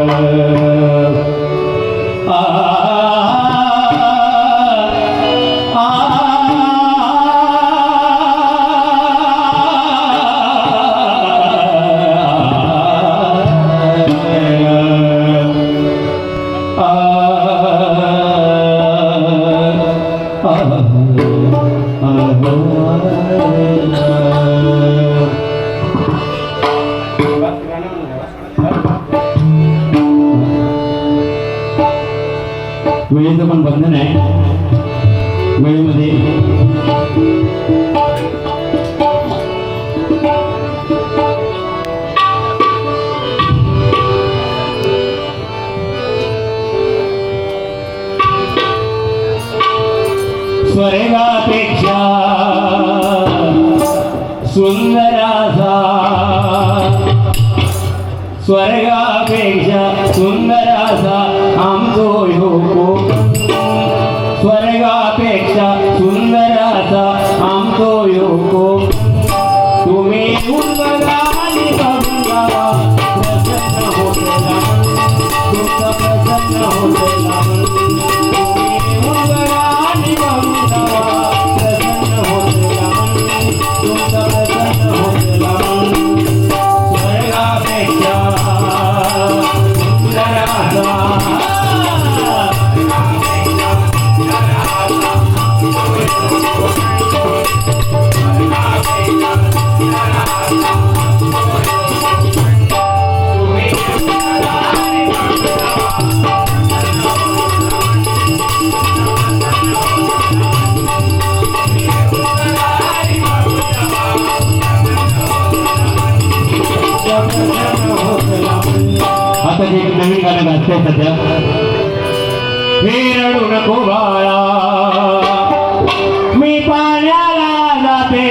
哎。वेळेमध्ये स्वर्गापेक्षा सुंदराचा स्वर्गापेक्षा सुंदराचा आमचो ह्यो स्वर्गापेक्षा सुंदराचा आमचो योगो तुम्ही एक नवीन गाणं गाजतंय सध्या हे रडू नको बाळा मी पाण्याला जाते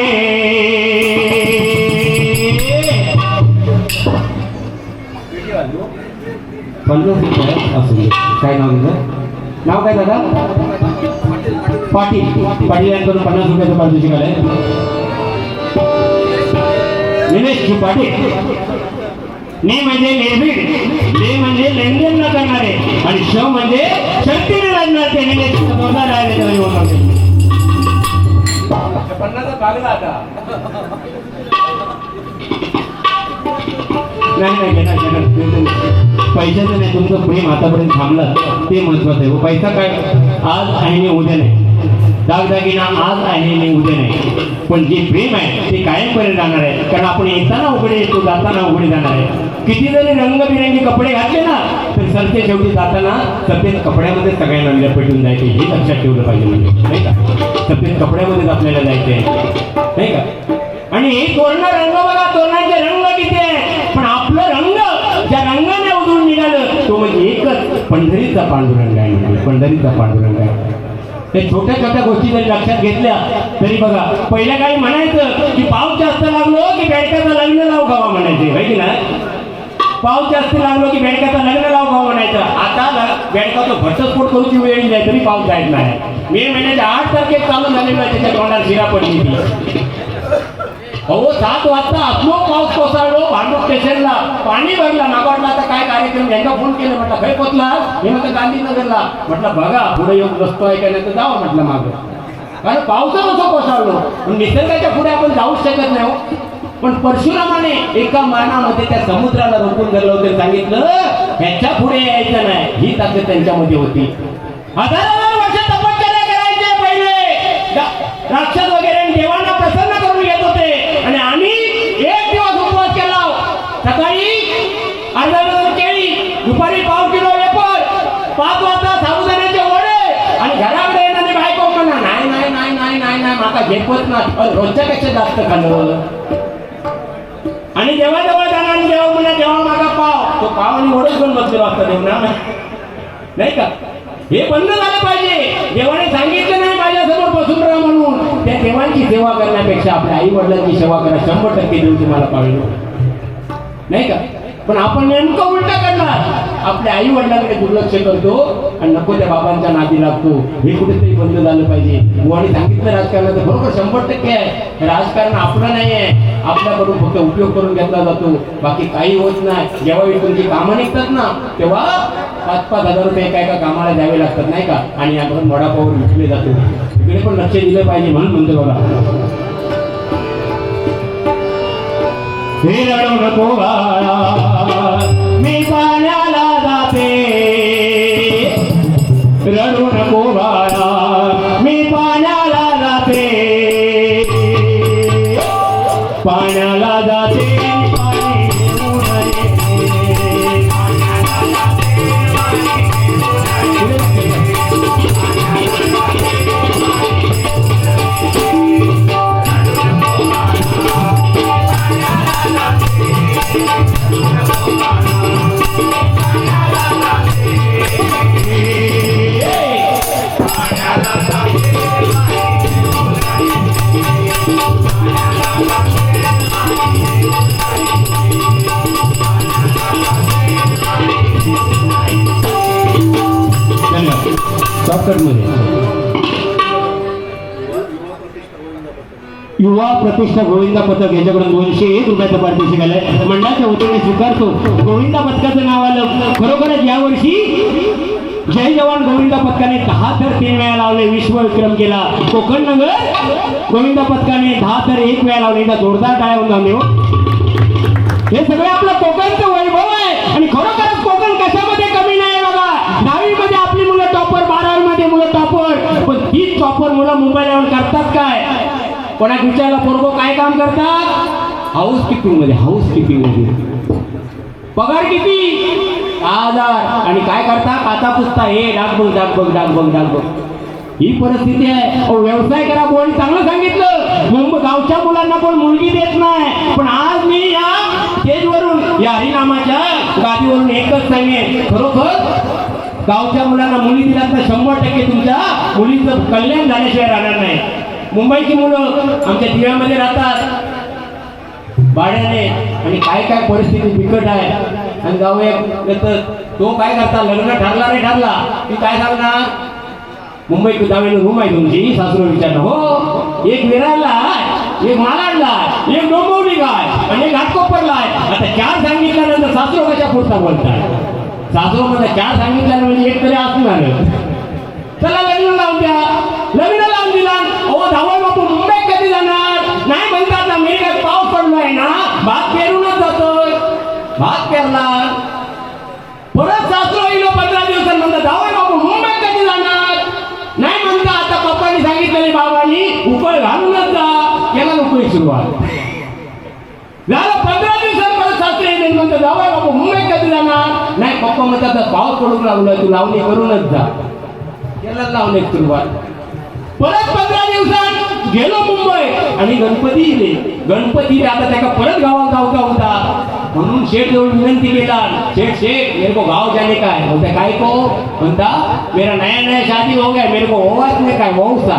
पन्नास रुपये असू दे काय नाव तुझं नाव काय दादा पाटील पाटील यांकडून पन्नास रुपयाचं पारितोषिक आलंय निलेश पाटील ने म्हणजे निर्भीड. ले म्हणजे लेनदेन न करणारे. आणि श म्हणजे शक्तीने लढणार ते नाही. पैशाचं नाही तुमचं प्रेम आतापर्यंत थांबलं. ते महत्वाचं आहे. व पैसा काय? आज आहे आणि उद्या नाही. दागदागिना आज आहे आणि उद्या नाही. पण जे प्रेम आहे ते कायमपर्यंत राहणार आहे. कारण आपण येताना उघडे येतो जाताना उघडे जाणार आहे. किती जरी रंगबिरंगी कपडे घातले ना तर सरते शेवटी जाताना सफेद कपड्यामध्ये सगळ्यांना विला पेटून जायचे. हे लक्षात ठेवलं पाहिजे म्हणजे नाही का? सफेद कपड्यामध्येच आपल्याला जायचे नाही का? आणि हे तोरण रंग बघा तोरणाचे रंग किती आहे. पण आपलं रंग ज्या रंगाने उधळून निघालं तो म्हणजे एकच पंढरीचा पांडुरंग आहे म्हणजे पंढरीचा पांडुरंग आहे. ते छोट्या छोट्या गोष्टी जरी लक्षात घेतल्या तरी बघा पहिल्या काही म्हणायचं की पाऊस जास्त लागलो की बेडक्याचं लग्न लाव गावा म्हणायचे की नाही? पाऊस जास्त लागलो की बेडक्याचं लग्न लाव भाव म्हणायचं. आता बँकाचं बेडकाचं घटस्फोट करूची वेळ नाही तरी पाऊस जायच नाही. मे महिन्याच्या आठ तारखेत चालू झालेलं आहे त्याच्या तोंडात शिरा पडली अहो सात वाजता असलो पाऊस कोसळलो भांडूप स्टेशनला पाणी भरला. मागा तर आता काय कार्यक्रम? यांना फोन केलं म्हटलं खै पोचला मी म्हटलं गांधीनगरला. म्हटलं बघा पुढे येऊन रस्तो आहे का नाही तर जावं म्हटलं मागं. कारण पावसात असं कोसळलो. पण निसर्गाच्या पुढे आपण जाऊच शकत नाही हो. पण परशुरामाने एका मानामध्ये त्या समुद्राला रोखून धरलं होतं सांगितलं ह्याच्या पुढे यायचं नाही ही ताकद त्यांच्यामध्ये होती. हजार वर्ष तपश्चर्या करायचे पहिले. राक्षस वगैरे देवांना प्रसन्न करून घेत होते. आणि आम्ही एक दिवस उपवास केला. सकाळी अर्धा केळी दुपारी पाव किलो वेपर पाच वाजता साबुदाण्याचे वडे आणि घराकडे येणारी बायको म्हणा नाही नाही नाही नाही नाही नाही माका झेपत ना रोजच्या पेक्षा जास्त खाल्लं. आणि जेव्हा जेव्हा जाणार आणि जेव्हा म्हणा देवा मागा पाव. तो पाव आणि ओढत पण बसलेलो असता देवना नाही का? हे बंद झालं पाहिजे. देवाने सांगितलं नाही माझ्यासमोर बसून राहा म्हणून. त्या देवांची सेवा करण्यापेक्षा आपल्या आई वडिलांची सेवा करा शंभर टक्के देऊ तुम्हाला पाहिजे नाही का? पण आपण नेमकं उलट करणार. आपल्या आई वडिलांकडे दुर्लक्ष करतो आणि नको त्या बाबांच्या नादी लागतो. हे कुठेतरी बंद झालं पाहिजे. आणि सांगितलं राजकारणाचं बरोबर शंभर टक्के आहे. राजकारण आपलं नाही आहे. आपल्याकडून फक्त उपयोग करून घेतला जातो. बाकी काही होत नाही. जेव्हा तुमची कामं निघतात ना तेव्हा पाच पाच हजार रुपये एका एका कामाला द्यावे लागतात नाही का? आणि आपण वडापावर विकले जातो. तिकडे पण लक्ष दिलं पाहिजे म्हणून म्हणतो बघा हे नको बाळा. युवा प्रतिष्ठा गोविंदा पथक याच्याकडून दोनशे एक रुपयाचं पारितोषिक आलंय. मंडळाच्या वतीने स्वीकारतो. गोविंदा पथकाचं नाव आलं. खरोखरच यावर्षी जय जवान गोविंदा पथकाने दहा तर तीन वेळा लावले विश्व विक्रम केला. कोकण नगर गोविंदा पथकाने दहा तर एक वेळा लावले. एकदा जोरदार टाळ्या होऊन हो हे सगळं आपलं कोकणचं वैभव आहे. आणि खरोखरच कोकण कशामध्ये कमी नाही? चॉपर. पण तीच चॉपर मुलं मुंबईला येऊन करतात काय? कोणाक विचारला पोरगो काय काम करतात? हाऊस किपिंगमध्ये हाऊस किपिंगमध्ये. पगार किती? दहा आणि काय करता? आता पुसता. हे डाग बघ डाग बघ डाग बघ डाग बघ. ही परिस्थिती आहे. अहो, व्यवसाय करा कोणी चांगलं सांगितलं. मुंबई गावच्या मुलांना पण मुलगी देत नाही. पण आज मी या स्टेजवरून या हरिनामाच्या गादीवरून एकच सांगेन. खरोखर गावच्या मुलांना मुली दिल्यात तर शंभर टक्के तुमच्या मुलीचं कल्याण झाल्याशिवाय राहणार नाही. मुंबईची मुलं आमच्या दिव्यामध्ये राहतात. भाड्याने आणि काय काय परिस्थिती बिकट आहे. आणि जाऊया तर तो काय करता? लग्न ठरला नाही ठरला. ती काय सांगणार? मुंबई जावेला रूम आहे तुमची सासरू विचारलं हो एक विरायला एक मालाडला एक डोंबवली गाय आणि एक घाटकोपरला आहे. आता चार सांगितल्यानंतर सासरू कशा पुरता बोलतात. सासरू मध्ये चार सांगितलं म्हणजे एक तरी असणार चला लग्न लावून द्या. लग्न लावून दिला. अहो धावळ बापू मुंबई कधी जाणार? नाही म्हणतात ना मी काय पाऊस पडलोय ना? भात पेरूनच जातो भात पेरला. परत सासरू येईल पंधरा दिवसात म्हणतात धावळ बापू मुंबई कधी जाणार? नाही म्हणता आता पप्पांनी सांगितलेले बाबांनी उकळ घालूनच जा. केला नोकरी सुरुवात. झालं पंधरा दिवसात परत सासरे येईल म्हणतात जावं बापू मुंबई कधी जाणार? नाही पप्पा म्हणतात भाव पाऊस पडून लागला तू लावणी करूनच जा. केला लावणे सुरुवात. परत पंधरा दिवसात गेलो मुंबई आणि गणपती इले गणपती आता त्याला परत गावात जाऊचा होता. म्हणून शेठ जवळ विनंती केला शेठ शेठ मेरे को गाव जाने का है? बोलते काय को? म्हणता मेरा नया नया शादी हो गया मेरे को ओवास में काय सा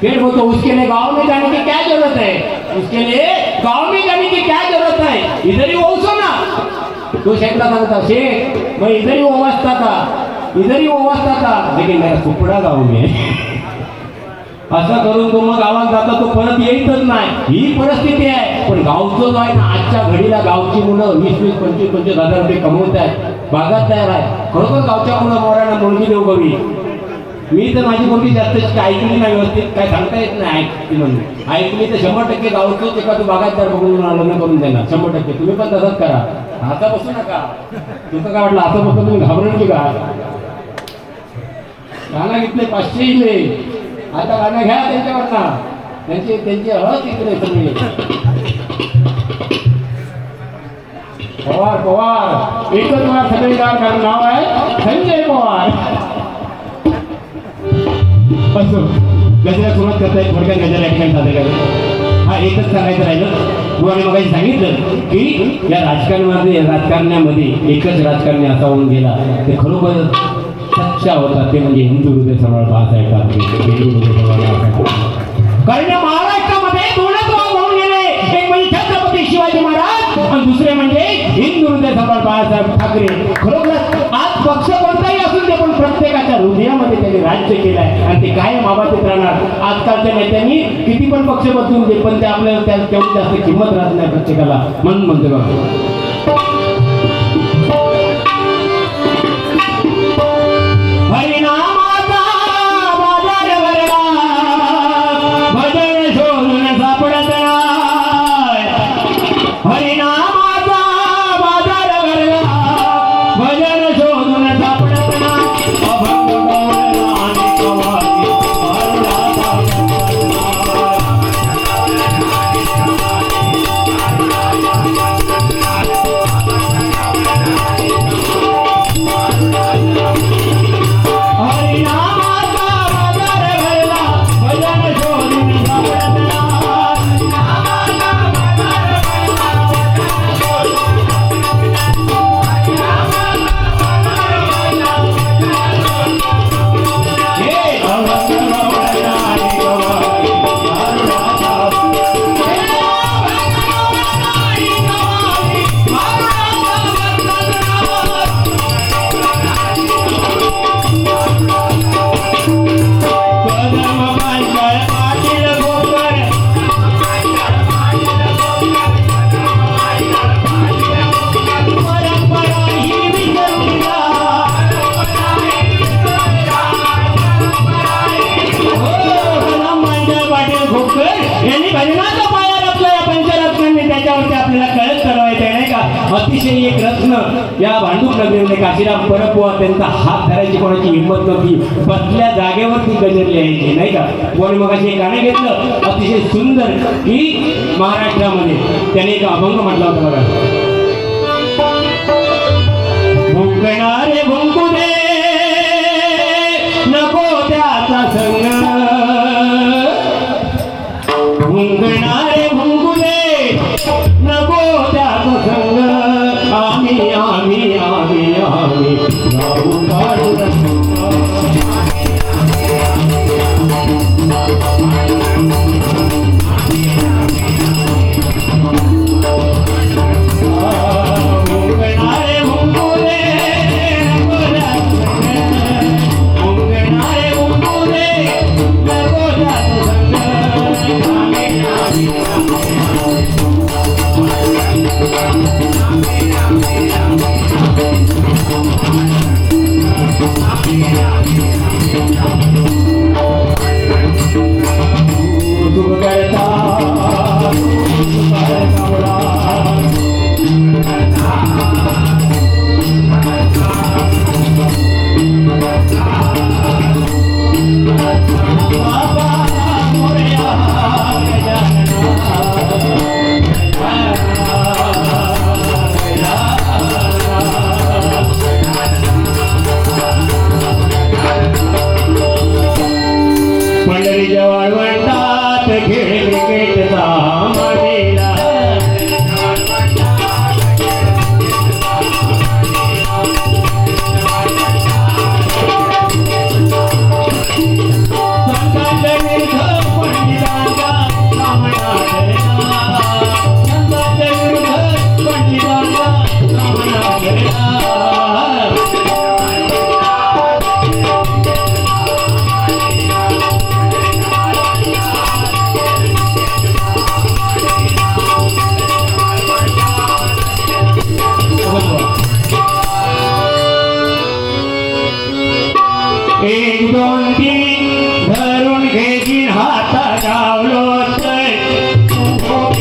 फिर वो तो उसके लिए गांव में जाने की क्या जरूरत है? उसके लिए गांव में जाने की क्या जरूरत है? इधर ही हो ओसो तो शेखला सांगता शेख मैं इधर ही ओवासता था इधर ही ओवासता था लेकिन मेरा सुपडा गाव मी. असं करून तो मग गावात जाता तो परत येतच नाही. ही परिस्थिती आहे. पण गावचं जो आहे ना आजच्या घडीला गावची मुलं वीस वीस पंचवीस पंचवीस हजार रुपये कमवत आहेत बागात तयार आहे खरोखर गावच्या मुलं मोरांना मुलगी देऊ बघी मी तर माझी मुलगी जास्त ऐकली नाही व्यवस्थित काय सांगता येत नाही ऐकली म्हणून. ऐकली तर शंभर टक्के गावचंच एका तू बागायतदार बघून लग्न करून देणार शंभर टक्के. तुम्ही पण तसंच करा. आता बसू नका. तुमचं काय वाटलं? आता बसून तुम्ही घाबरून की का गाणं घेतले पाचशे इले. आता गाणं घ्या त्यांच्याकडनं. त्यांचे त्यांचे हळद इकडे सगळे पवार पवार. एकच पवार सगळीकार कारण नाव आहे संजय पवार. असो गजरा सुरुवात करता येईल थोडक्यात गजरा ऍक्शन सादर करायचं हा एकच सांगायचं राहिलं. तू आणि मग सांगितलं की या राजकारणामध्ये राजकारण्यामध्ये एकच राजकारणी असा होऊन गेला ते खरोखर सच्चा होता. ते म्हणजे हिंदू हृदय सरळ बाळासाहेब ठाकरे हिंदू हृदय सरळ बाळासाहेब कारण महाराष्ट्रामध्ये दोनच भाग होऊन गेले. एक म्हणजे छत्रपती शिवाजी महाराज आणि दुसरे म्हणजे हिंदू हृदय सम्राट बाळासाहेब ठाकरे खरोखर आज पक्ष कोणताही असून ते पण प्रत्येकाच्या हृदयामध्ये त्यांनी राज्य केलंय आणि ते कायम आबाधित राहणार. आजकालच्या नेत्यांनी किती पण पक्ष बदलून दे पण ते आपल्याला त्या तेवढी जास्त किंमत राहत नाही प्रत्येकाला. म्हणून म्हणतो या भांडूप काशीराम परपुआ त्यांचा हात धरायची कोणाची हिंमत नव्हती? बसल्या जागेवरती गजर लिहायची नाही का? कोणी मग असे गाणे घेतलं अतिशय सुंदर की महाराष्ट्रामध्ये. त्याने एक अभंग म्हटला होता बघा. भुंकणारे भुंकू दे नको त्याचा संग. भुंकणार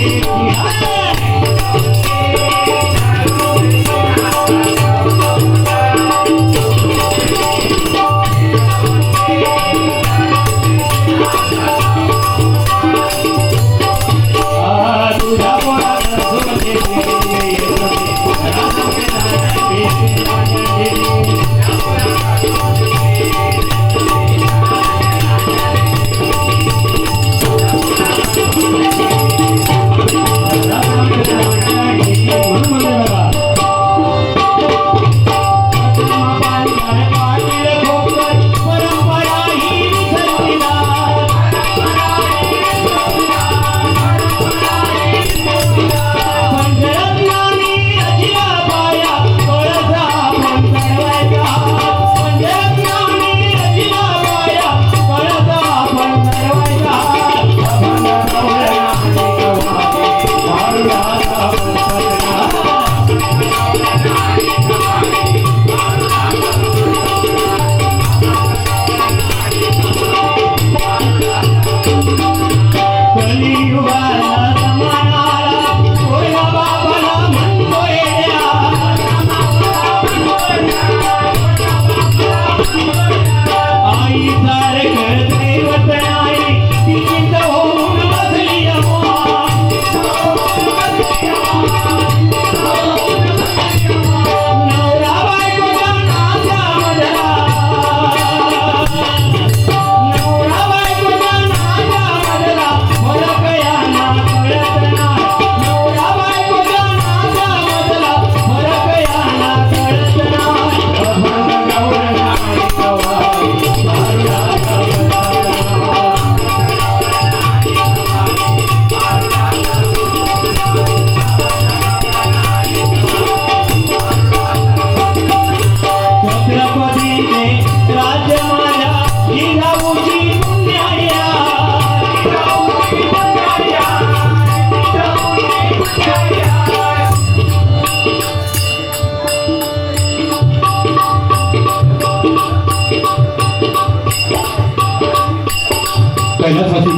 तर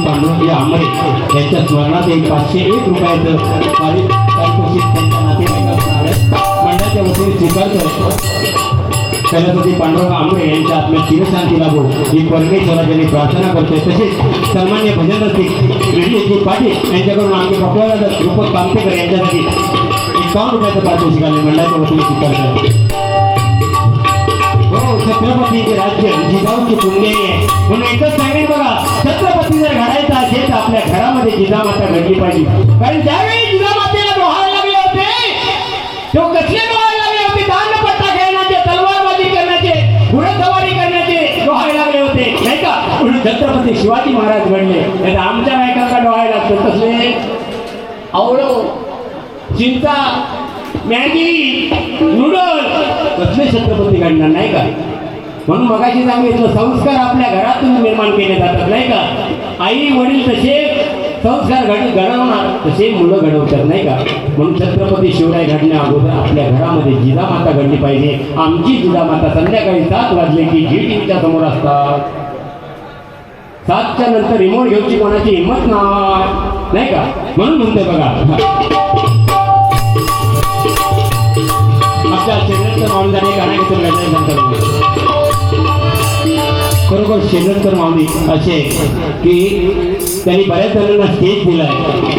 छत्रपती या आंबरे यांच्या स्मरणात एक पाचशे एक रुपयाचं पारित- पारितोषिक त्यांच्या नातेवाईकांना मंडळाच्या वतीने स्वीकार करतो. सरस्वती पांडुरंग आंबरे यांच्या आत्म्या चिरशांती लाभो ही परमेश्वराच्या प्रार्थना करतोय. तसेच सन्मान्य भजन रसिक रेडिओजी पाटील यांच्याकडून आमचे पटवाला रूपक कामतेकर यांच्यासाठी एकावन्न रुपयाचं पारितोषिक आले मंडळाच्या वतीने स्वीकार हो छत्रपतीचे राज्य जिजाऊची पुण्य आहे. म्हणून एकच सांगेल बघा छत्रपती जर घडायचं असेल आपल्या घरामध्ये जिजामाता घडली पाहिजे कारण ज्यावेळी जिजामातेला डोहायला लागले होते तो कसले डोहायला लागले होते? दांडपट्टा खेळण्याचे तलवारबाजी करण्याचे घुडसवारी करण्याचे डोहायला लागले होते. नाही का? म्हणून छत्रपती शिवाजी महाराज घडले. नाही तर आमच्या नायकाचा डोहायला लागतो. तसले आवडो चिंता मॅगी नूडल. कसले छत्रपती घडणार नाही का? म्हणून मगाशी सांगितलं संस्कार आपल्या घरातून निर्माण केले जातात नाही का? आई वडील तसे संस्कार घड घडवणार तसे मुलं घडवतात नाही का? म्हणून छत्रपती शिवराय घडण्या अगोदर आपल्या घरामध्ये जिजामाता घडली पाहिजे. आमची जिजामाता संध्याकाळी सात वाजले की जी टीव्हीच्या समोर असतात. सातच्या नंतर रिमोट घेऊची कोणाची हिंमत नाही नाही का? म्हणून म्हणते बघा. आपल्या शेणकर माऊलीने गाणं घेतलं खरोखर शेणकर मामी असे की त्यांनी बऱ्याच जणांना स्टेज दिलाय.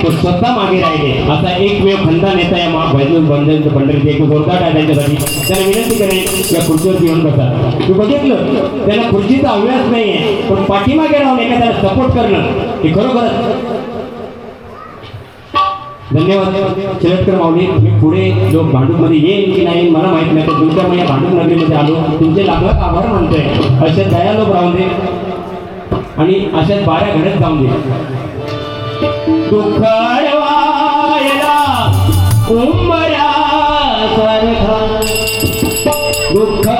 तो स्वतः मागे राहिले. असा एक वेळ खंदा नेता या मा भजन बंधन पंढरीचे एक जोरदार आहे त्यांच्यासाठी त्यांना विनंती करेल या खुर्चीवर येऊन बसा. तू बघितलं त्याला खुर्चीचा अभ्यास नाहीये पण पाठीमागे राहून एखाद्याला सपोर्ट करणं हे खरोखरच धन्यवाद. चिरटकर माऊली तुम्ही पुढे जो भांडूपमध्ये येईल की नाही मला माहीत नाही. तर तुमच्या मी भांडूप नगरीमध्ये आलो. तुमचे लागलं आभार मानतोय? अशा दया लोक राहू दे. आणि अशाच बाऱ्या घरात जाऊन दे. दुखडवायला दुःख